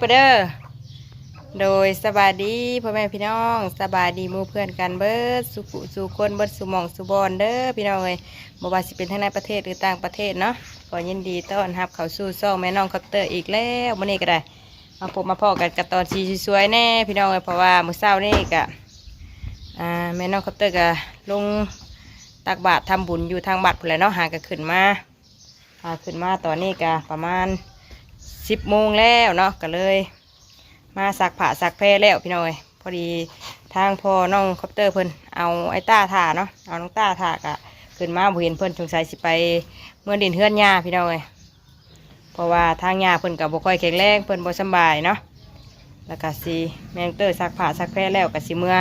ไปเด้อโดยสบายดีพ่อแม่พี่น้องสบายดีมู่เพื่อนกันเบิดสุขุสุคนเบิดสุมองสุบอนเด้อพี่น้องเอ้ยบ่ว่าสิเป็นทั้งในประเทศหรือต่างประเทศเนาะขอยินดีต้อนรับเข้าสู่ซ่องแม่น้องคอปเตอร์อีกแล้วมื้อนี้ก็ได้มาพบมาพอกันกับตอนสีสวยๆแน่พี่น้องเอ้ยเพราะว่ามื้อเช้านี่ก็อ่าแม่น้องคอปเตอร์ก็ลงตักบาตรทำบุญอยู่ทางบัดพุ่นแหละเนาะหาก็ขึ้นมาหาขึ้นมาตอนนี้ก็ประมาณ สิบโมงแล้วเนาะก็เลย มาสักผ้าสักแพรแล้วพี่น้อยพอดีทางพอน้องคอปเตอร์เพิ่นเอาไอ้ต้าถ่าเนาะเอาน้องต้าถ่ากะขึ้นมาบ่เห็นเพิ่นสงสัยสิไปเมื่อดินเฮือนยาพี่น้อยเพราะว่าทางยาเพิ่นกับบ่ค่อยแข็งแรงเพิ่นบ่สบายเนาะแล้วก็สิแมงเตอร์สักผ้าสักแพรแล้วก็สิเมื่อ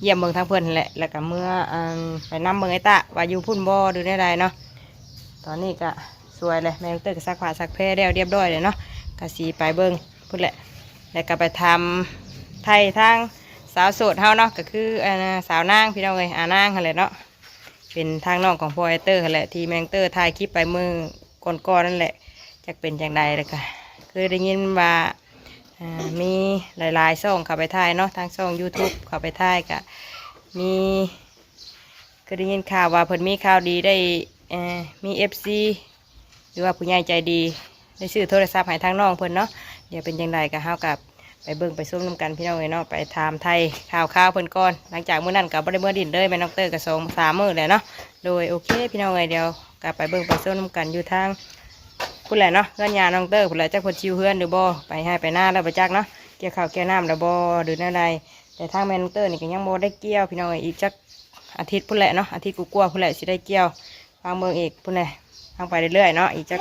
เยี่ยมเบิ่งทางเพิ่นนั่นแหละ แล้วก็เมื่ออันไปนํเบิ่งไอ้ตาว่าอยู่พุ่นบ่หรือได้ใดเนาะ ตอนนี้ก็ สวยเลยแมงเตอร์ก็สักผ้าสักแพรแล้วเรียบร้อยเลยเนาะกสีไปเบิ้งพุ่นแหละแล้วก็ไปทำไทยทางสาวโสดเฮาเนาะก็คือสาวนางพี่น้องเลยอานางหั่นแหละเนาะเป็นทางน้องของพอไอเตอร์หั่นแหละที่แมงเตอร์ถ่ายคลิปไปมือก่อนๆนั่นแหละจะเป็นอย่างใดเลยค่ะคือได้ยินว่ามีหลายๆช่องเข้าไปถ่ายเนาะทางช่อง YouTube เข้าไปถ่ายก็มีก็ได้ยินข่าวว่าเพิ่นมีข่าวดีได้เอ่อมี FC รือว่าผู้ใหญ่ใจดีได้ซื้อโทรศัพท์ให้ทางน้องเพิ่นเนาะเดี๋ยวเป็นยังไงก็เฮากับไปเบิ่งไปส้มน้ำกันพี่น้องเอ้ยเนาะไปถามไทยข่าวข่าวเพิ่นก่อนหลังจากมื้อนั้นกับบ่ได้เมื่อดินเลยแม่น้องเตอร์กับสองสามมื้อแล้วเนาะโดยโอเคพี่น้องเอ้ยเดี๋ยวกลับไปเบิ่งไปส้มน้ำกันอยู่ทางพุ่นแหละเนาะเพื่อนยาน้องเตอร์พุ่นแหละจักเพิ่นชิวเฮือนหรือบ่ไปให้ไปหน้าแล้วบ่จักเนาะเกี่ยวข้าวเกี่ยวน้ำแล้วบ่หรือแนวใดแต่ทางแม่น้องเตอร์นี่ก็ยังบ่ได้เกี่ยวพี่น้องเอ้ยอีกจักอาทิตย์พุ่นแหละเนาะอาทิตย์กูกลัวพุ่นแหละสิได้เกี่ยววางเบิ่งอีกพุ่นแหละ ทางไปเรื่อยๆเนาะอีกจัก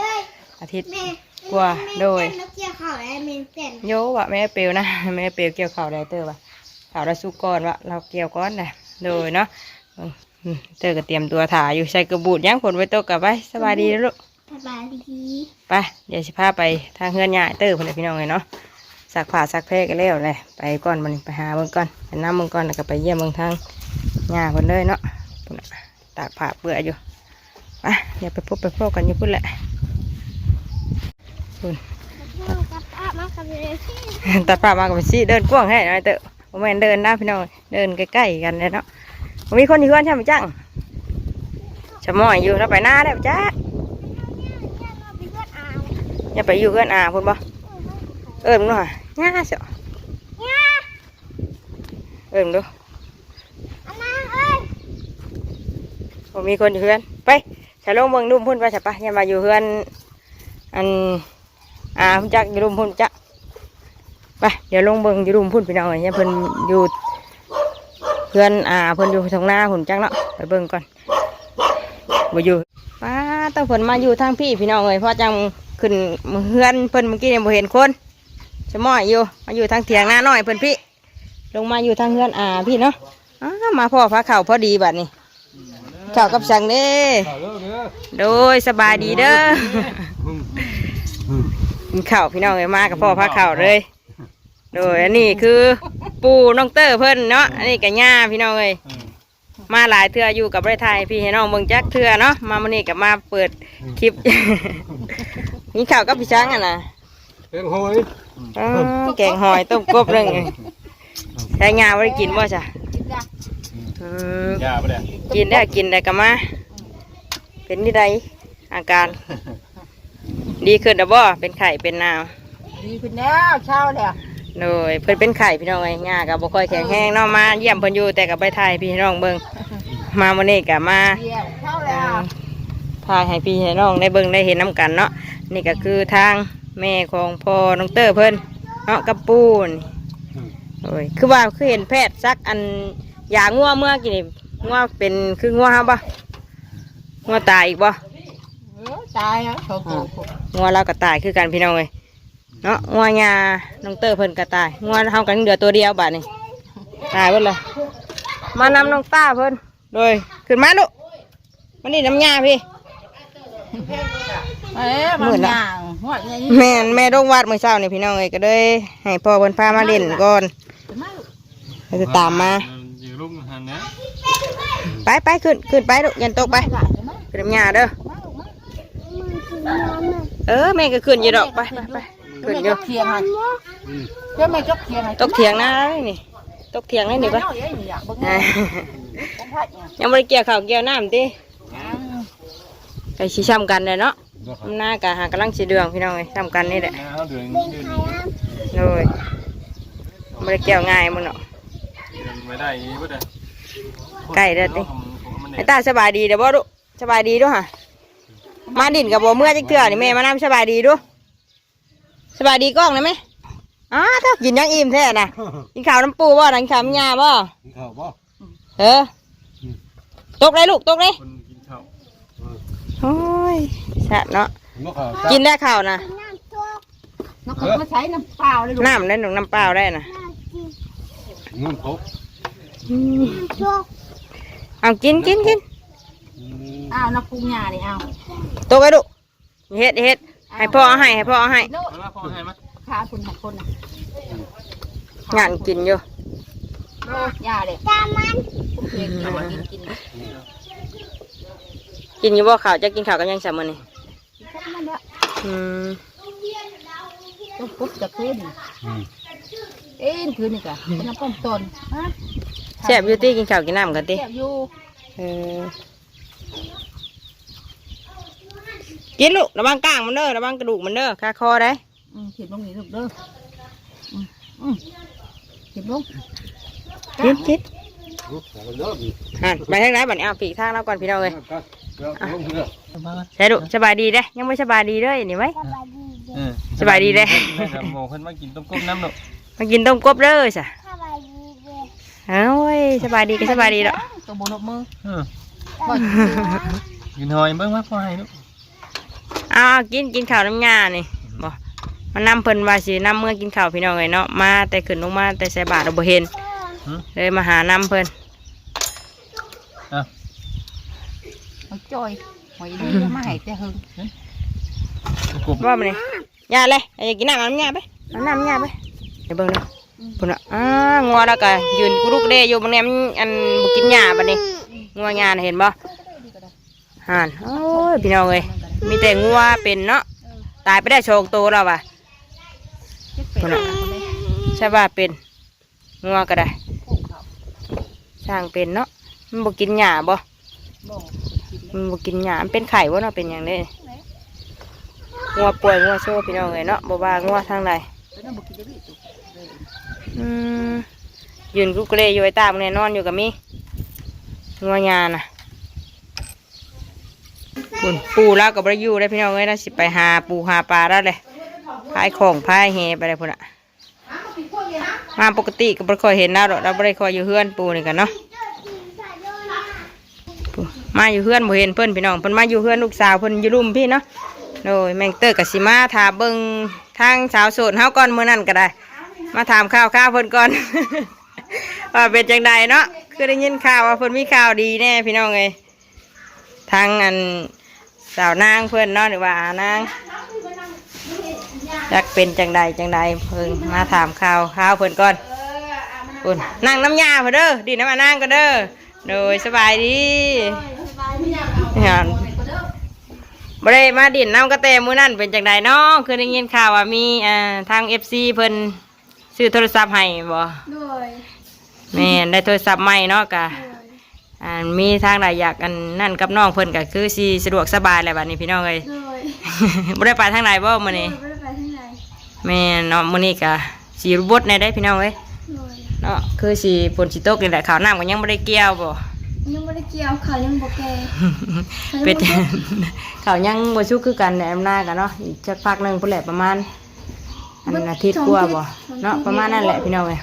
อาทิตย์แม่กว่าโดยนกเกี่ยวข่าวแล้วเมนเต้นโยวะแม่เปียวนะแม่เปียวเกี่ยวข่าวได้เตอร์วะข่าวได้สู้ก่อนวะเราเกี่ยวก้อนนะโดยเนาะอืมอืมเตอร์ก็เตรียมตัวถ่ายอยู่ใส่กระบูดย่างผลไว้ตกกับไปสบายดีนะลูกสบายดีไปเดี๋ยวสิพาไปทางเฮือนยายเตอร์พนเลยพี่น้องเลยเนาะสักผ้าสักแพรกันแล้วเลยไปก่อนมันไปหาเบิ่งก่อนไปน้ำเบิ่งก่อนแล้วก็ไปเยี่ยมเบิ่งทางยาคนเลยเนาะพุ่นน่ะตากผ้าเปื่อยอยู่ ไปเดี๋ยวไปพบไปพบกันอยู่พุ่นแหละพุ่นพ่อกับป้ามากับเลยพี่ตัดผ้ามากับไปซี่เดินกว้างให้หน่อยเตอะผมแม่นเดินนะพี่น้องเดินใกล้ๆกันเลยเนาะบ่มีคนอยู่เพื่อนใช่ไหมจังชะม้อยอยู่แล้วไปหน้าแล้วจ้าอย่าไปอยู่เพื่อนอาพุ่นบ่เอิ้มงดูหน่อยง่าเสียวเอิ้มงดูอันนั้นเอ้ยผมมีคนอยู่เพื่อนไป ใส่ลงเบิ่งนุ่มพุ่นไปใช่ปะย่ามาอยู่เพื่อนอันอาพุ่นจักอยู่รุมพุ่นจักไปเดี๋ยวลงเบิ่งอยู่รุมพุ่นพี่น้องเอ้ยอย่าเพิ่นอยู่เพื่อนอ่าเพื่นอยู่ทางหน้าหุ่นจังเนาะไปเบิ่งก่อนมาอยู่ป้าต้องเพิ่นมาอยู่ทางพี่พี่น้องเลยเพราะจังขึ้นเพื่อนเพิ่นเมื่อกี้ยังบ่เห็นคนจะม้อยอยู่มาอยู่ทางเถียงหน้าหน้อยเพิ่นพี่ ลงมาอยู่ทางเพื่อนอ่าพี่เนาะอ้ามาพ่อพระเข่าพอดีบัดนี้ เข่ากับสังเด้โดยสบายดีเด้อกินข้าวพี่น้องเลยมากับพ่อพระเข่าเลย โดยอันนี้คือปูน้องเตอร์เพิ่นเนาะ อันนี้กับย่าพี่น้องเอ้ยมาหลายเทื่ออยู่กับประเทศไทยพี่ให้น้องเบิ่งจักเทื่อเนาะ มาวันนี้กับมาเปิดคลิปนี่ข่าวกับพี่ช้างอะนะเอ็งหอยอ๋อแกงหอยต้มกบเรื่องใช้งาไว้กินบ่จ้ะอืม ยาปะเนี่ยกินได้กินได้ก็มา เป็นที่ใดอาการ ดีขึ้นแล้วบ่เป็นไข่เป็นนาวดีขึ้นแล้วเช้าแล้วโดยเพิ่นเป็นไข่พี่น้องไงง่ากับบ่ค่อยแข็งแห้งเนาะมาเยี่ยมเพิ่นอยู่แต่กับไปถ่ายพี่น้องเบิ่งมาวันนี้กับมาเดียวเช้าเอ่แล้วอถ่ายให้พี่ให้น้องได้เบิ่งได้เห็นน้กันเนาะนี่ก็คือทางแม่ของพ่อน้องเตอร์เพิ่นเนาะกับปูนโอ้ยคือว่าคือเห็นแพทย์ซักอัน ยางัวเมื่อกี้นี่งัวเป็นคืองัวเฮาบ่งัวตายอีกบ่เออตายแล้วโถโถงัวเราก็ตายคือกันพี่น้องเลยเนาะงัวยาน้องเตอร์เพิ่นก็ตายงัวเฮากันเหลือตัวเดียวบาดนี้ตายเพิ่นเลยมานำน้องต้าเพิ่นโดยขึ้นมาลูกมานี่น้ำยาพี่เอ๊ะมันย่างหัวใหญ่แม่นแม่ดงวาดมื้อเช้านี่พี่น้องเอ้ยก็เลยให้พ่อเพิ่นพามาเล่นก่อนแล้วจะตามมาอยู่ ลุ่มหันนะไปไปขึ้นขึ้นไปลูกอยันตกไปขึ้นน้ำยาเด้อเออแม่ก็ขึ้นอยู่ดอกไปไปไปมขึ้นไม่อยู่จกเทียงให้เพื่อไม่จกเทียงให้ตกเถียงนะนี่ ตกเถียงนี่นี่ปะน้อยเอ้ยนี่อยากเบิ่งอ่าของพระเนี่ยยังไม่ได้เกี่ยวข้าวเกี่ยวน้ำติยังไก่ชี้ช้ำกันเลยเนาะหน้ากะหากำลังสีเดืองพี่น้องเลยช้ำกันนี่แหละน้าเดือนเป็นเดือนใครนี้อะเลยไม่ได้เกี่ยวง่ายมึงเนาะเดือน ไม่ได้ยี่บ่ได้ใกล้แล้วติมันไอ้ตาสบายดีเดี๋ยวบ่ดูสบายดีด้วยฮะมาดินกับบ่เมื่อจักเทื่อนี่แม่มานำสบายดีดูสบายดีกล้องได้ไหมอ้าเถ้ากินยังอิ่มแท้น่ะกินข้าวน้ำปูบ่นังข้าวน้ำยาบ่กินข้าวบ่เออตกเลยลูกตกเลยคนกินข้าวโอ้ยแซ่บเนาะบ่ข้าวกินได้ข้าวนะน้ำทุกน้องเขามาใช้น้ำเปล่าเลยลูกน้ำได้หนูน้ำเปล่าได้นะน้ำกินเงินครบอืมน้ำทุก เอากินกินกินอ้าวน้ำปรุงยานี่เอาตกเลยลูกเฮ็ดเฮ็ดให้พ่อเอาให้ให้พ่อเอาให้โน่เวลาพ่อให้มั้ยขาคุณหักคนน่ะงานกินอยู่โน่ยาเลยตามันเด็กกินกินกินกินอยู่บ่ข้าวจะกินข้าวกันยังสามมื้อนี่แค่นั้นแหละอืมต้องปุ๊บจะขึ้นอืมเอ้ยคืนนี่กะเป็นน้ำป้อมต้นฮะแซ่บอยู่ติกินข้าวกินน้ำกันติแซ่บอยู่เออกินลูกระวังก้างมันเด้อระวังกระดูกมันเด้อคาคอได้อืมเขียนลงนี่ลูกเด้ออืมอืมเขียนลงกินกินลูกของเลิกนี่หันไปทางไหนบัดนี้เอาปีกทางเราก่อนพี่น้องเอ้ยก็ลงเรือใช่ลูกสบายดีเด้ยังไม่สบายดีเด้อนี่ไว้สบายดีเด้สบายดีเด้แม่นำโมเพิ่นมากินต้มกบน้ำดอกมากินต้มกบเด้อจ้ะสบา ยดีเด้เอ้ยสบายดีก็สบายดีดอกตัวบนมือเออบ่กินหอยเบิ่งว่าพ่อให้ลูกเอากินกินข้าวน้ำยานี่บ่มานำเพิ่นว่าสินำเมื่อกินข้าวพี่น้องเอ้ยเนาะมาแต่ขึ้นลงมาแต่ใส่บาตรเราบ่เห็นหึเลยมาหานำเพิ่นอะมันจอยหอยนี่มาให้แต่หึงกบว่ามันนี่ยาเลยไอ้กินน้ำน้ำยาไปเอาน้ำยาไปเดี๋ยวเบิ่งเด้อ พุ่นน่ะอ้างอแล้วก็ยืนกุรุกเดอยู่บางแนมอันบ่กินหญ้าบัดนี้งัวยานเห็นบ่ห่านโอ้ยพี่น้องเอ้ยมีแต่งัวเป็นเนาะตายไปได้โชงโตแล้วว่ะเจ็ดเป็ดคนเลยใช่ว่าเป็นงัวก็ได้สร้างเป็นเนาะมันบ่กินหญ้าบ่บ่มันบ่กินหญ้ามันเป็นไข่บ่เนาะเป็นหยังเด้งัวป่วยงัวโซ่พี่น้องเอ้ยเนาะบ่ว่างัวทางใด อืมยืนกุกเรอยู่ไอ้ตามแน่นอนอยู่กับมีงัวยาน่ะปุ่นปูแล้วกับบรยูได้พี่น้องเอ้ยนะสิไปหาปูหาปลาแล้วเลยพายของพายเฮไปเลยพุ่นอะมาปกติก็บ่ค่อยเห็นแล้วดอกเราบ่ได้คอยอยู่เฮือนปูนี่กันเนาะมาอยู่เฮือนบ่เห็นเพิ่นพี่น้องเพิ่นมาอยู่เฮือนลูกสาวเพิ่นอยู่รุมพี่เนาะโดยแมงเตอร์กับสิมาถาเบิ่งทางสาวโสดเฮาก่อนมื้อนั้นก็ได้ มาถามข่าวข่าวเพิ่นก่อน ว่าเป็นจังใดเนาะคือได้ยินข่าวว่าเพิ่นมีข่าวดีแน่พี่น้องเอ้ยทางอันสาวนางเพิ่นเนาะหรือว่าอานางอยากเป็นจังใดจังใดเพิ่นมาถามข่าวข่าวเพิ่นก่อนอุ่นนั่งน้ำยาเพิ่นเด้อดีน้ำมานางก็เด้อโดยสบายดีงานบ่ได้มาดินน้ำกระแตมื้อนั้นเป็นจังใดเนาะคือได้ยินข่าวว่ามีอ่าทาง FC เพิ่น ซื้อโทรศัพท์ให้บ่โดยแม่นได้โทรศัพท์ใหม่เนาะกะอ่ามีทางใดอยากอันนั่นกับน้องเพิ่นก็คือสิสะดวกสบายแหละบัดนี้พี่น้องเอ้ยโดยบ่ได้ไปทางไหนบ่มื้อนี้ไม่ได้ไปที่ไหนแม่นเนาะมื้อนี้ก็สิบดในได้พี่น้องเอ้ยโดยเนาะคือสิฝนสิตกนี่แหละข้าวน้ำก็ยังบ่ได้เกี่ยวบ่ยังไม่ได้เกี่ยวเขายังบอกแกเป็ดข้าวยังบ่สุกคือกันในอำนาจกันเนาะอีกสักพักหนึงพุ่นแหละประมาณ อันอาทิตย์กว่าบ่เนาะประมาณนั้นแหละพี่น้องเอ้ย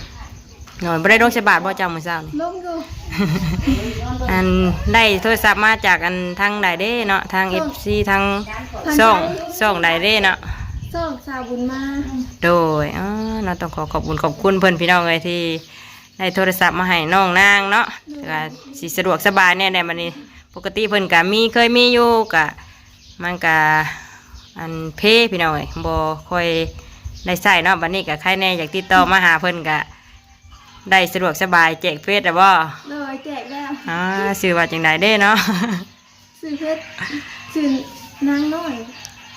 หน่อยบ่ได้ลงใส่บาทบ่จำมื้อเช้านี่ลงอยู่อันได้โทรศัพท์มาจากอันทางใดเด้เนาะทางเอฟซีทางซ่องซ่องใดเด้เนาะส่งสาวบุญมาโดยอ๋อเราต้องขอขอบคุณขอบคุณเพื่อนพี่น้องเลยที่ได้โทรศัพท์มาให้น้องนางเนาะก็สิสะดวกสบายแน่ในมันนี้ปกติเพิ่นก็มีเคยมีอยู่กะมันก็อันเพพี่น้องเอ้ยบ่ค่อย ได้ใส่เนาะบัดนี้ก็ใครแน่อยากติดต่อมาหาเพิ่นก็ได้สะดวกสบายแจกเฟซแต่บ่เลยแจกแล้วอ่าชื่อว่าจังใดเด้เนาะสื่อเพชรสื่อนางน้อย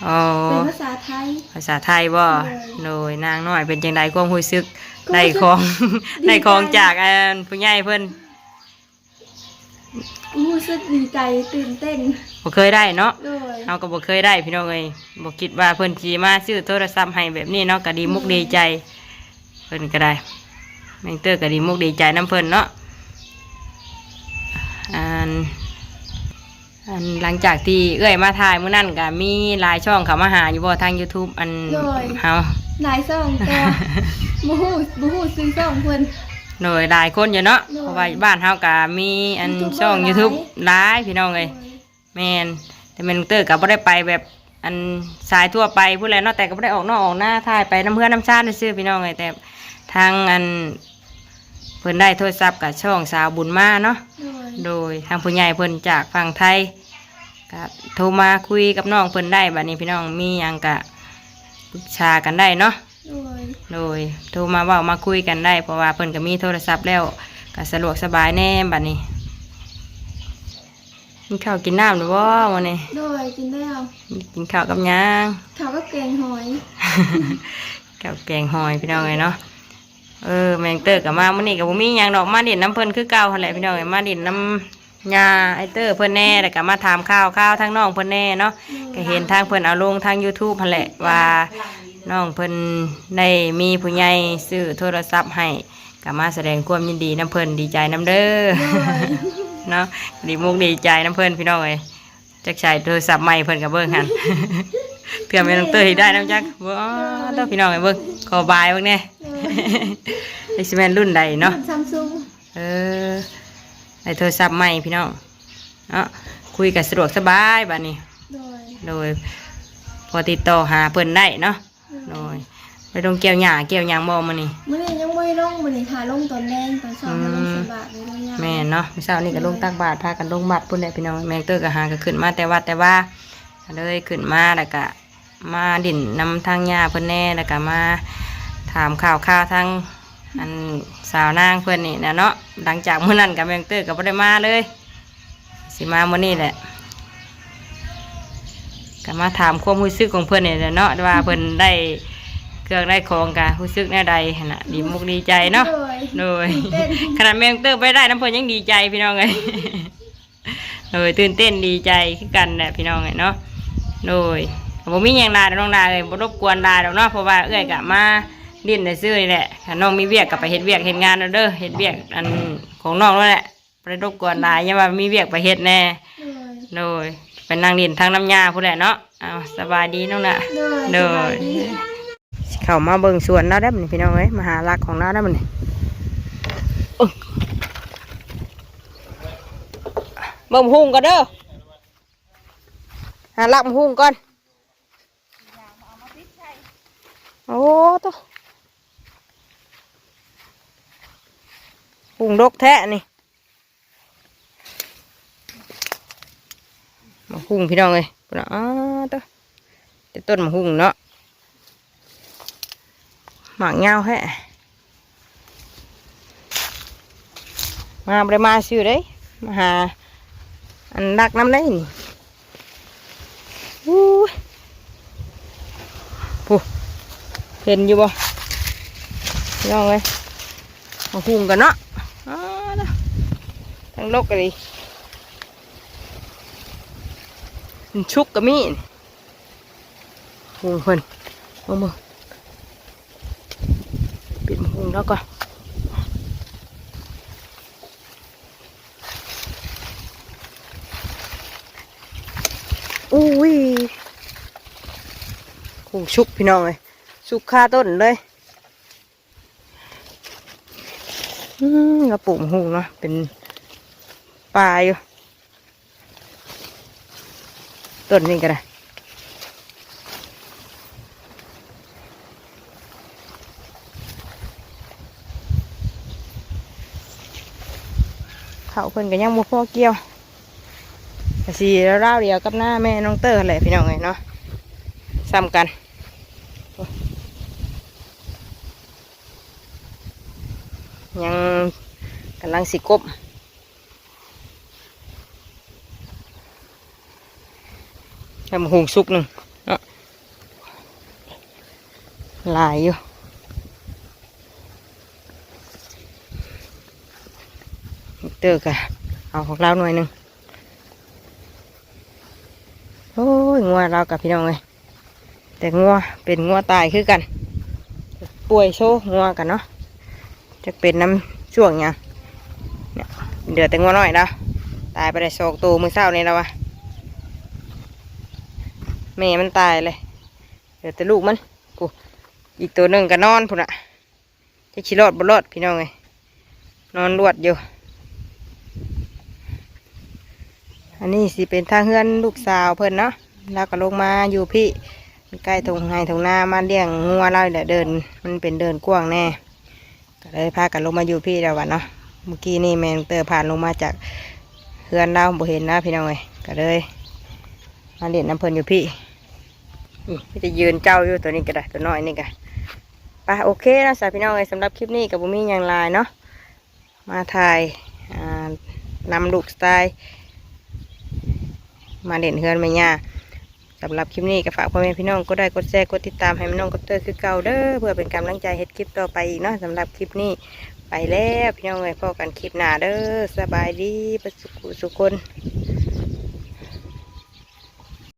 อ๋อเป็นภาษาไทย ภาษาไทยบ่เลยโดยนางน้อยเป็นจังไดความรู้สึกได้ของดีใจได้ของจากอันผู้ใหญ่เพิ่น รู้สึกดีใจตื่นเต้นบ่เคยได้เนาะโดยเฮาก็บ่เคยได้พี่น้องเอ้ยบ่คิดว่าเพิ่นสิมาซื้อโทรศัพท์ให้แบบนี้เนาะก็ดีมุกดีใจเพิ่นก็ได้แม่งเตอร์ก็ดีมุกดีใจน้ำเพิ่นเนาะอันอันหลังจากที่เอ้อยมาถ่ายมื้อนั้นก็มีหลายช่องเข้ามาหาอยู่บ่ทาง YouTube อันเฮาหลายซ่องแต่บ่ฮู้บ่ฮู้ซื้อซ่องเพิ่น โดยหลายคนอยู่เนาะโดยเพราะว่าบ้านเฮาก็มีอัน YouTuber ช่องหลาย YouTube หลายพี่น้องเอ้ยแมนแต่แมนเตอร์ก็บ่ได้ไปแบบอันสายทั่วไปพูดแล้วเนาะแต่ก็บ่ได้ออกนอกออกหน้าถ่ายไปน้ำเพื่อนน้ำชาติซื่อๆพี่น้องไงแต่ทางอันเพิ่นได้โทรศัพท์กับช่องสาวบุญมาเนาะโดยโดยทางผู้ใหญ่เพิ่นจากฝั่งไทยก็โทรมาคุยกับน้องเพิ่นได้บัดนี้พี่น้องมีหยังกะปรึกษากันได้เนาะ โดยโดยโทรมาเว้ามาคุยกันได้ เพราะว่าเพิ่นก็มีโทรศัพท์แล้วก็สะดวกสบายแน่บัดนี้กินข้าวกินน้ำหรือว่าวันนี้โดยกินแล้วกินข้าวกับหยังเขาก็แกงหอยกับแกงหอยพี่น้องเลยเนาะเออแมงเตอร์กับมามื่อนี้กับผมมีหยังดอกมาดินน้ำเพิ่นคือเก่าหั่นแหละพี่น้องเอ้ยมาดินน้ำยาไอเตอร์เพิ่นแน่แล้วก็มาถามข้าวข้าวทางน้องเพิ่นแน่เนาะก็เห็นทางเพิ่นเอาลงทาง YouTube หั่นแหละว่า น้องเพิ่นได้มีผู้ใหญ่ซื้อโทรศัพท์ให้ก็มาแสดงความยินดีน้ำเพิ่นดีใจน้ำเด้อโดยเนาะดีมุกดีใจน้ำเพิ่นพี่น้องเอ้ยจักใช้โทรศัพท์ใหม่เพิ่นกับเบิ้งหันเพื่อแม่น้องเตยได้น้ำจักว้าวต้องพี่น้องไอ้เบิ้งขอบายเบิ้งแน่ไอซิแมนรุ่นใดเนาะซัมซุงเออไอโทรศัพท์ใหม่พี่น้องเนาะคุยกันสะดวกสบายบัดนี้โดยโดยพอติดต่อหาเพิ่นได้เนาะ โดยไปตรงเกี่ยวหญ้าเกี่ยวหยางบ่มานี่มื้อนี้ยังบ่ได้ลงมื้อนี้ถ่ายลงตอนแรงตอนเช้ามาลงสบายเลยลงยามแม่นเนาะเช้านี่ก็ลงตักบาตรพากันลงบัตรพุ่นแหละพี่น้องแมงเตอร์ก็หาก็ขึ้นมาแต่วัดแต่ว่าก็เลยขึ้นมาแล้วก็มาดิ่นนำทางหญ้าเพิ่นแน่แล้วก็มาถามข่าวข่าวทางอันสาวนางเพิ่นนี่นะเนาะหลังจากมื้อนั้นกับแมงเตอร์ก็บ่ได้มาเลย สิมามื้อนี้แหละ ก็มาถามความรู้สึกของเพิ่นนี่แหละเนาะว่าเพิ่นได้เครื่องได้ของกะรู้สึกแน่ใดหั่นน่ะดีมุกดีใจเนาะโดยโดยตื่นเต้นขนาดแมงเตอร์ไปได้น้ำเพลินยังดีใจพี่น้องไงโดยตื่นเต้นดีใจคือกันแหละพี่น้องไงเนาะโดยผมมีอย่างลาน้องลาเลยบ่รบกวนลาดอกเนาะเพราะว่าเอื้อยกะมาดิ้นในซื้อนี่แหละถ้าน้องมีเวียกกับไปเฮ็ดเวียกเฮ็ดงานเอาเด้อเฮ็ดเวียกอันของน้องนั่นแหละบ่ไปรบกวนลาอย่าว่ามีเวียกไปเฮ็ดแน่โดย โดยเป็นนางดินทางน้ำยาพู้นแหละเนาะเอาสบายดีน้องน่ะโดยโดยสบาดีเข้ามาเบิ่งสวนเราได้บ่นี่พี่น้องเอ้ยมาหารักของเราได้บ่นี่อึ๊กเบิ่งหุ่งก่อนเด้อหารักหุ่งก่อนโอ้ตัวหุ่งดกแท้นี่มา หุ่งพี่น้องเอ้ยพุ่นน่ะอ้าตัวแต่ต้นมาหุ่งเนาะหมากเงาแฮะมาบริมาซื้อเด้มาหาอันดักน้ำได้นี่อู้ผู้เห็นอยู่บ่ย่องเลยมาหุ่งกันเนาะอ้าวทั้งลกกันดิมัน ชุกกะมีนหุ่งเพิ่นมาเบิ่งปิดหุงแล้วก่อนอุ้ยคงชุกพี่น้องเลยชุกคาต้นเลยอืมกระปุกหุงเนาะเป็นปลาอยู่ ต้นนี้ก็ได้เขาเพิ่นก็ยังบ่พอเกี่ยวก็สิราวเดียวกับหน้าแม่น้องเตอร์แหละพี่น้องเอ้ยเนาะซ้ำกันยังกำลังสิกบ ทำหุงสุกหนึ่งหลายอยู่เตอร์กะเอาของเราหน่อยหนึ่งโอ้ยงัวเรากับพี่น้องเลยแต่งัวเป็นงัวตายคือกัน ป่วยโซ่งัวกันเนาะจะเป็นน้ำช่วงหยังเนี่ยเดือดแต่งัวน้อยแล้วตายไปได้สองตัวมือเศร้านี่แล้ววะ แม่มันตายเลยเดือแต่ลูกมันกูอีกตัวหนึ่งก็นอนพุ่นอะจะชิรอดบรอดพี่น้องเลยนอนรวดอยู่ อันนี้สิเป็นทางเฮือนลูกสาวเพิ่นเนาะแล้วก็ลงมาอยู่พี่ใกล้ทงไห้ทงหน้ามาเลี้ยงงัวเราแหละเดิน มันเป็นเดินกว้างแน่ก็เลยพากันลงมาอยู่พี่แล้ววันเนาะเมื่อกี้นี่แมงเตอร์ผ่านลงมาจากเฮือนเราบ่เห็นนะพี่น้องเอ้ยก็เลยมาเล่นน้ำเพลินอยู่พี่ นี่จะยืนเจ้าอยู่ตัวนี้ก็ได้ตัวน้อยนี่ก็ไปโอเคนะสาวพี่น้องเอ้ยสำหรับคลิปนี้กับบุมีอย่างไรเนาะมาถ่ายนำลูกสไตล์ มาเด่นเฮือนไม่ยาสำหรับคลิปนี้ก็ฝากพ่อแม่พี่น้องก็ได้กดแชร์กดติดตามให้แม่น้องกดเตอร์คือเก่าเด้อเพื่อเป็นกำลังใจเฮ็ดคลิปต่อไปอีกเนาะสำหรับคลิปนี้ไปแล้วพี่น้องเอ้ยพอกันคลิปหน้าเด้อสบายดีประสุขสุขคน